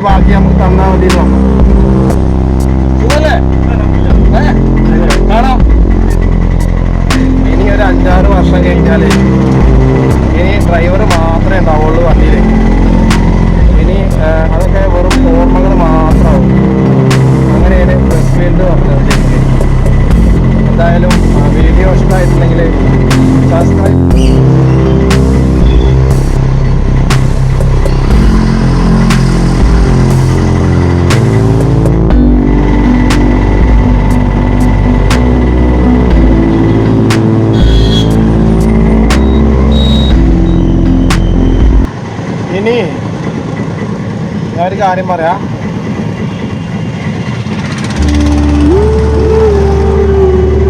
ബാക്കി നമുക്ക് തന്നാ മതി. കാണാം. ഇനി ഒരു അഞ്ചാറ് വർഷം കഴിഞ്ഞാൽ ഇനി ഡ്രൈവർ മാത്രമേ ഉണ്ടാവുള്ളൂ വണ്ടിയിൽ ഇനി ഞാനൊരു കാര്യം പറയാം.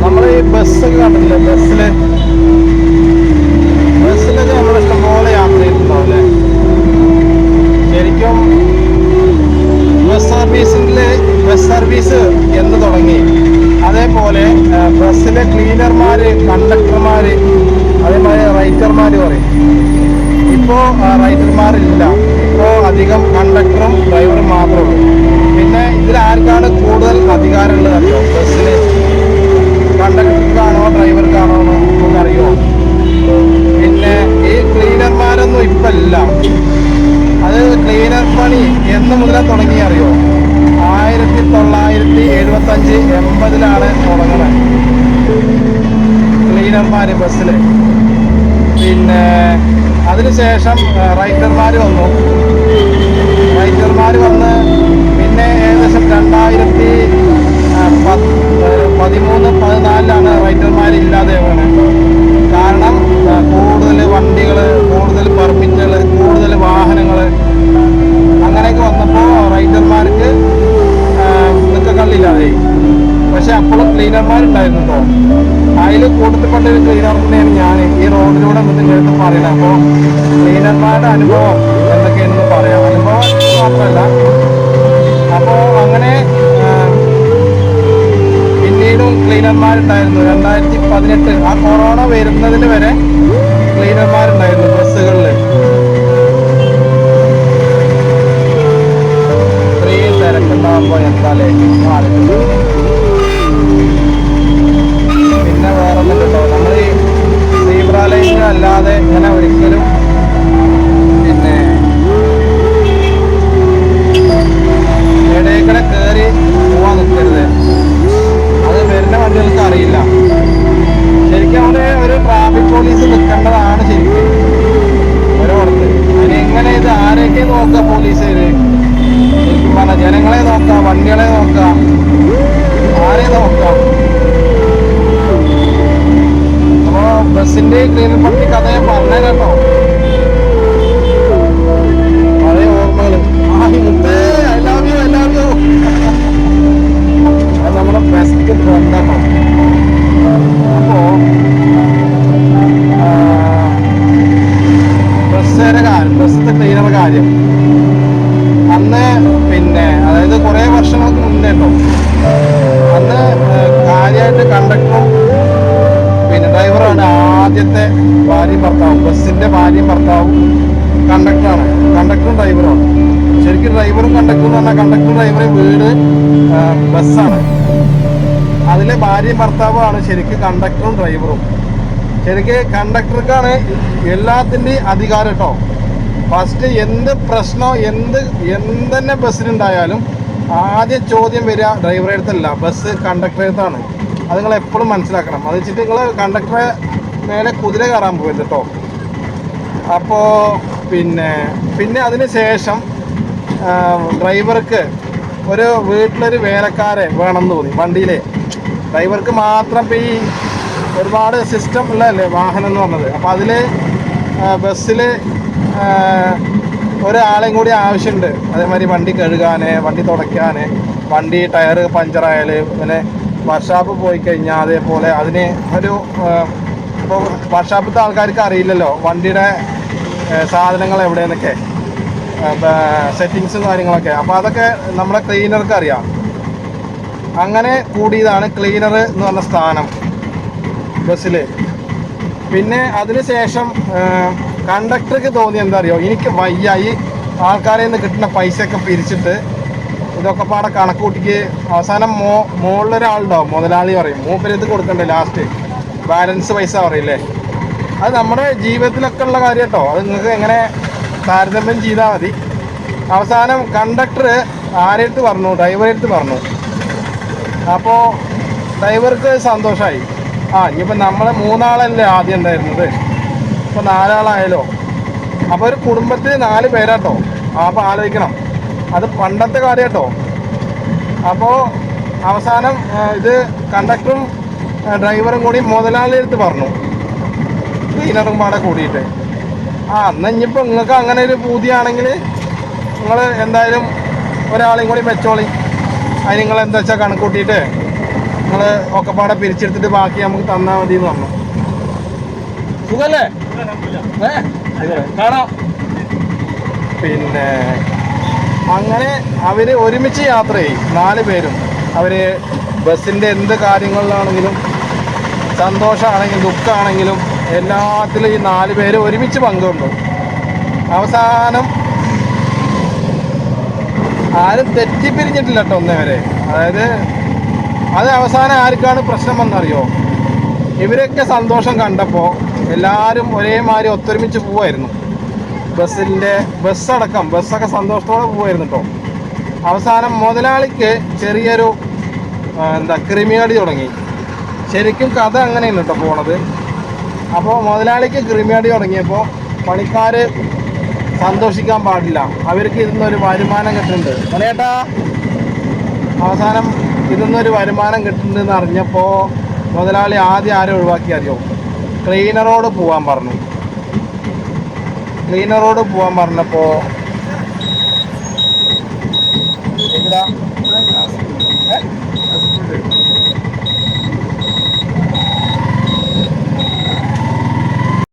നമ്മൾ ഈ ബസ്സൊക്കെ കണ്ടില്ലേ ബസ്സിൽ ബസ്സിലൊക്കെ നമ്മൾ ഇഷ്ടംപോലെ യാത്ര ചെയ്തിട്ടുണ്ടാവില്ലേ ശരിക്കും ബസ് സർവീസിന്റെ ബസ് സർവീസ് എന്ന് തുടങ്ങി. അതേപോലെ ബസ്സിലെ ക്ലീനർമാര് കണ്ടക്ടർമാര് അതേപോലെ റൈറ്റർമാര് പറയും. ഇപ്പോ റൈഡർമാരില്ല. ഇപ്പോ അധികം കണ്ടക്ടറും ഡ്രൈവറും മാത്രമേ ഉള്ളൂ. പിന്നെ ഇതിൽ ആർക്കാണ് കൂടുതൽ അധികാരമുള്ളത് അറിയോ ബസ്സിന്. കണ്ടക്ടർക്കാണോ ഡ്രൈവർക്കാണോ എന്ന് അറിയോ പിന്നെ ഈ ക്ലീനർമാരൊന്നും ഇപ്പം ഇല്ല അത് ക്ലീനർ പണി എന്ന് മുതലെ തുടങ്ങി അറിയോ? ആയിരത്തി തൊള്ളായിരത്തി എഴുപത്തി അഞ്ച് എൺപതിലാണ് തുടങ്ങുന്നത് ക്ലീനർമാര് ബസ്സിൽ പിന്നെ അതിനുശേഷം റൈറ്റർമാർ വന്നു. റൈറ്റർമാർ വന്ന് പിന്നെ ഏകദേശം രണ്ടായിരത്തി പതിമൂന്ന് പതിനാലിലാണ് റൈറ്റർമാർ ഇല്ലാതെ വീണത് കാരണം കൂടുതൽ വണ്ടികൾ കൂടുതൽ പെർമിറ്റുകൾ കൂടുതൽ വാഹനങ്ങൾ അങ്ങനെയൊക്കെ വന്നപ്പോൾ റൈറ്റർമാർക്ക് നിൽക്കക്കള്ളില്ലാതെ പക്ഷെ അപ്പോഴും ക്ലീനർമാരുണ്ടായിരുന്നു അതിൽ കൂട്ടത്തിൽപ്പെട്ട ഒരു ക്ലീനർ തന്നെയാണ് ഞാൻ ഈ റോഡിലൂടെ നിങ്ങൾക്ക് പറയുന്നത് അപ്പോൾ ക്ലീനർമാരുടെ അനുഭവം എന്തൊക്കെയാണെന്ന് പറയാം. അനുഭവം മാത്രമല്ല അപ്പോൾ അങ്ങനെ പിന്നീടും ക്ലീനർമാരുണ്ടായിരുന്നു രണ്ടായിരത്തി പതിനെട്ട് ആ കൊറോണ വരുന്നതിന് വരെ ക്ലീനർമാരുണ്ടായിരുന്നു ബസ്സുകളിൽ ഇത്രയും തിരക്കുണ്ടാകുമ്പോൾ എന്താലേ അപ്പോ ട്രെയിനിൽ പട്ടി കഥ ഞാൻ പറഞ്ഞ കേട്ടോ. പഴയ അത് നമ്മുടെ ബെസ്റ്റ് അപ്പോ ബസ്സുകാരെ കാര്യം ബസ്സിന്റെ ക്ലീനർ കാര്യം. അന്ന് പിന്നെ അതായത് കുറേ വർഷങ്ങൾക്ക് മുന്നേ അന്ന് കാര്യമായിട്ട് കണ്ടക്ടറും ആദ്യത്തെ ഭാര്യയും ഭർത്താവും ബസ്സിന്റെ ഭാര്യയും ഭർത്താവും കണ്ടക്ടറാണ് കണ്ടക്ടറും ഡ്രൈവറും ശരിക്കും ഡ്രൈവറും കണ്ടക്ടറും എന്ന് പറഞ്ഞാൽ കണ്ടക്ടറും ഡ്രൈവറും വീട് ബസ്സാണ്. അതിലെ ഭാര്യയും ഭർത്താവുമാണ് ശരിക്കും കണ്ടക്ടറും ഡ്രൈവറും ശരിക്കും കണ്ടക്ടർക്കാണ് എല്ലാത്തിന്റെയും അധികാരം കേട്ടോ. ഫസ്റ്റ് എന്ത് പ്രശ്നം എന്ത് എന്തെന്നെ ബസ്സിനുണ്ടായാലും ആദ്യം ചോദ്യം വരിക ഡ്രൈവറെ അടുത്തല്ല. ബസ് കണ്ടക്ടറെ അടുത്താണ്. അത് നിങ്ങൾ എപ്പോഴും മനസ്സിലാക്കണം. അത് വെച്ചിട്ട് നിങ്ങൾ കണ്ടക്ടറെ മേലെ കുതിര കയറാൻ പോയത് കേട്ടോ അപ്പോൾ പിന്നെ പിന്നെ അതിന് ശേഷം ഡ്രൈവർക്ക് ഒരു വീട്ടിലൊരു വേലക്കാരെ വേണമെന്ന് തോന്നി വണ്ടിയിലെ. ഡ്രൈവർക്ക് മാത്രം ഈ ഒരുപാട് സിസ്റ്റം ഉള്ളതല്ലേ വാഹനം എന്ന് പറഞ്ഞത്. അപ്പോൾ അതിൽ ബസ്സിൽ ഒരാളെയും കൂടി ആവശ്യമുണ്ട്. അതേമാതിരി വണ്ടി കഴുകാൻ വണ്ടി തുടയ്ക്കാൻ വണ്ടി ടയർ പഞ്ചറായാൽ പിന്നെ വർഷാപ്പ് പോയി കഴിഞ്ഞാൽ അതേപോലെ അതിന് ഒരു ഇപ്പോൾ വർഷാപ്പത്തെ ആൾക്കാർക്ക് അറിയില്ലല്ലോ വണ്ടിയുടെ സാധനങ്ങൾ എവിടെയെന്നൊക്കെ. സെറ്റിങ്സും കാര്യങ്ങളൊക്കെ. അപ്പോൾ അതൊക്കെ നമ്മുടെ ക്ലീനർക്ക് അറിയാം. അങ്ങനെ കൂടിയതാണ് ക്ലീനർ എന്ന് പറഞ്ഞ സ്ഥാനം ബസ്സിൽ പിന്നെ അതിനുശേഷം കണ്ടക്ടർക്ക് തോന്നി എന്താ അറിയോ എനിക്ക് വയ്യായി. ആൾക്കാരിൽ നിന്ന് കിട്ടുന്ന പൈസയൊക്കെ പിരിച്ചിട്ട് ഇതൊക്കെ പാടെ കണക്ക് കൂട്ടിക്ക് അവസാനം മോ മുകളിലൊരാളുണ്ടാവും മുതലാളി പറയും. മൂപ്പരത്ത് കൊടുക്കണ്ടേ ലാസ്റ്റ് ബാലൻസ് പൈസ പറയില്ലേ? അത് നമ്മുടെ ജീവിതത്തിലൊക്കെ ഉള്ള കാര്യം കേട്ടോ അത് നിങ്ങൾക്ക് എങ്ങനെ താരതമ്യം ചെയ്താൽ മതി. അവസാനം കണ്ടക്ടർ ആരെടുത്ത് പറഞ്ഞു? ഡ്രൈവറെടുത്ത് പറഞ്ഞു. അപ്പോൾ ഡ്രൈവർക്ക് സന്തോഷമായി ആ ഇനിയിപ്പോൾ നമ്മൾ മൂന്നാളല്ലേ ആദ്യം ഉണ്ടായിരുന്നത്? ഇപ്പോൾ നാലാളായാലോ അപ്പോൾ ഒരു കുടുംബത്തിൽ നാല് പേരാട്ടോ. അപ്പോൾ ആലോചിക്കണം. അത് പണ്ടത്തെ കാര്യം കേട്ടോ അപ്പോൾ അവസാനം ഇത് കണ്ടക്ടറും ഡ്രൈവറും കൂടി മുതലാളി എടുത്ത് പറഞ്ഞു ക്ലീനറും പാടെ കൂടിയിട്ട്. ആ എന്നാൽ ഇനിയിപ്പോൾ നിങ്ങൾക്ക് അങ്ങനെ ഒരു പൂതിയാണെങ്കിൽ നിങ്ങൾ എന്തായാലും ഒരാളെയും കൂടി വെച്ചോളി. അതിന് നിങ്ങൾ എന്താ വെച്ചാൽ കണക്കൂട്ടിയിട്ട് നിങ്ങൾ ഒക്കെ പാടെ പിരിച്ചെടുത്തിട്ട് ബാക്കി നമുക്ക് തന്നാൽ മതി എന്ന് പറഞ്ഞു. സുഖല്ലേ? കാണാം. പിന്നെ അങ്ങനെ അവർ ഒരുമിച്ച് യാത്ര ചെയ്യും നാല് പേരും. അവർ ബസ്സിന്റെ എന്ത് കാര്യങ്ങളിലാണെങ്കിലും സന്തോഷമാണെങ്കിലും ദുഃഖമാണെങ്കിലും എല്ലാത്തിലും ഈ നാല് പേര് ഒരുമിച്ച് പങ്കുണ്ട്. അവസാനം ആരും തെറ്റിപ്പിരിഞ്ഞിട്ടില്ല കേട്ടോ ഒന്നേ വരെ. അതായത് അത് അവസാനം ആർക്കാണ് പ്രശ്നം വന്നറിയോ ഇവരൊക്കെ സന്തോഷം കണ്ടപ്പോൾ എല്ലാവരും ഒരേമാതിരി ഒത്തൊരുമിച്ച് പോവായിരുന്നു. ബസ്സിന്റെ ബസ്സടക്കം ബസ്സൊക്കെ സന്തോഷത്തോടെ പോവായിരുന്നു കേട്ടോ. അവസാനം മുതലാളിക്ക് ചെറിയൊരു എന്താ ക്രിമിയടി തുടങ്ങി. ശരിക്കും കഥ അങ്ങനെയാണ് കേട്ടോ പോണത്. അപ്പോൾ മുതലാളിക്ക് ക്രിമിയാടി തുടങ്ങിയപ്പോൾ പണിക്കാർ സന്തോഷിക്കാൻ പാടില്ല. അവർക്ക് ഇതിന്നൊരു വരുമാനം കിട്ടുന്നുണ്ട്. മണിയേട്ടാ അവസാനം ഇതിന്നൊരു വരുമാനം കിട്ടുന്നുണ്ടെന്ന് അറിഞ്ഞപ്പോൾ മുതലാളി ആദ്യം ആരെ ഒഴിവാക്കി അറിയോ? ക്ലീനറോട് പോകാൻ പറഞ്ഞു. ക്ലീനറോട് പോകാൻ പറഞ്ഞപ്പോൾ